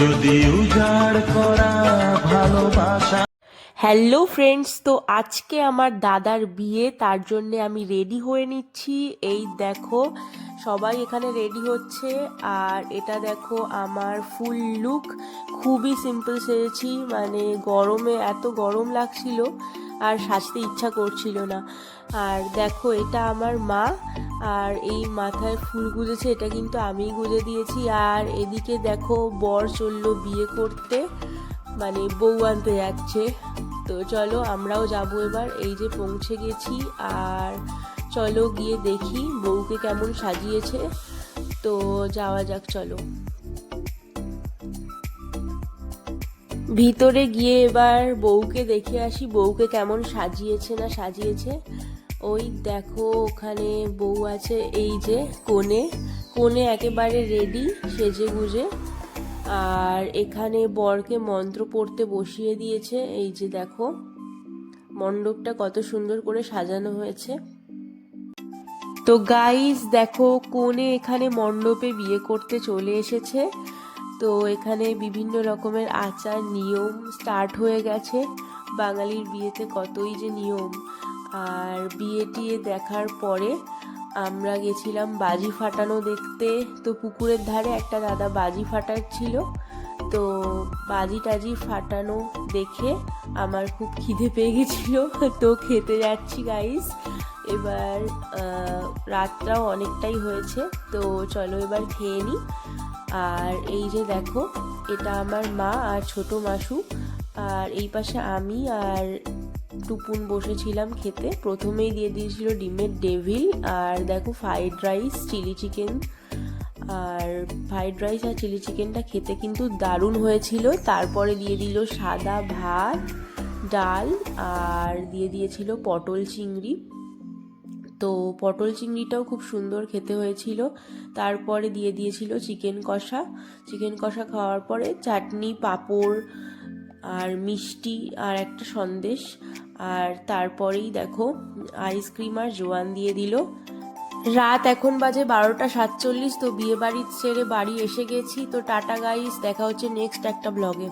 যদি উজাড় করা ভালোবাসা হ্যালো ফ্রেন্ডস, তো আজকে আমার দাদার বিয়ে, তার জন্য আমি রেডি হয়ে নিচ্ছি। এই দেখো, সবাই এখানে রেডি হচ্ছে। আর এটা দেখো আমার ফুল লুক। খুবই সিম্পল সেরেছি মানে গরমে এত গরম লাগছিল, আর সাজতে ইচ্ছা করছিল না। আর দেখো, এটা আমার মা। আর এই মাথায় ফুল গুজেছে, এটা কিন্তু আমিই গুজে দিয়েছি। আর এদিকে দেখো, বর চলল বিয়ে করতে মানে বউ আনতে যাচ্ছে। তো চলো, আমরাও যাব এবার। এই যে পৌঁছে গেছি, আর চলো গিয়ে দেখি বউকে কেমন সাজিয়েছে। তো যাওয়া যাক, চলো। ভিতরে গিয়ে এবার বউকে দেখে আসি, বউকে কেমন সাজিয়েছে না সাজিয়েছে। ওই দেখো ওখানে বউ আছে, এই যে কোণে কোণে একেবারে রেডি সেজে গুজে। আর এখানে বরকে মন্ত্র পড়তে বসিয়ে দিয়েছে, এই যে দেখো। মণ্ডপটা কত সুন্দর করে সাজানো হয়েছে। তো গাইস দেখো কোণে এখানে মণ্ডপে বিয়ে করতে চলে এসেছে। তো এখানে বিভিন্ন রকমের আচার, নিয়ম স্টার্ট হয়ে গেছে। বাঙালির বিয়েতে কতই যে নিয়ম। আর বিয়ে টিয়ে দেখার পরে আমরা গেছিলাম বাজি ফাটানো দেখতে। তো পুকুরের ধারে একটা দাদা বাজি ফাটাচ্ছিল। তো বাজি টাজি ফাটানো দেখে আমার খুব খিদে পেয়ে গেছিল। তো খেতে যাচ্ছি গাইস এবার রাতটাও অনেকটাই হয়েছে। তো চলো এবার খেয়ে নিই আর এই যে দেখো, এটা আমার মা আর ছোট মাসু। আর এই পাশে আমি আর টুপুন বসেছিলাম খেতে। প্রথমেই দিয়ে দিয়েছিল ডিমের ডেভিল আর দেখো ফ্রাইড রাইস, চিলি চিকেন। আর ফ্রাইড রাইস আর চিলি চিকেনটা খেতে কিন্তু দারুণ হয়েছিল। তারপরে দিয়ে দিল সাদা ভাত, ডাল আর দিয়ে দিয়েছিল পটল চিংড়ি। তো পটল চিংড়িটাও খুব সুন্দর খেতে হয়েছিল। তারপরে দিয়ে দিয়েছিল চিকেন কষা। চিকেন কষা খাওয়ার পরে চাটনি, পাঁপড় আর মিষ্টি আর একটা সন্দেশ। আর তারপরেই দেখো আইসক্রিম আর জোয়ান দিয়ে দিল। রাত এখন বাজে বারোটা সাতচল্লিশ, তো বিয়ে বাড়ি ছেড়ে বাড়ি এসে গেছি। তো টাটা গাইস দেখা হচ্ছে নেক্সট একটা ব্লগে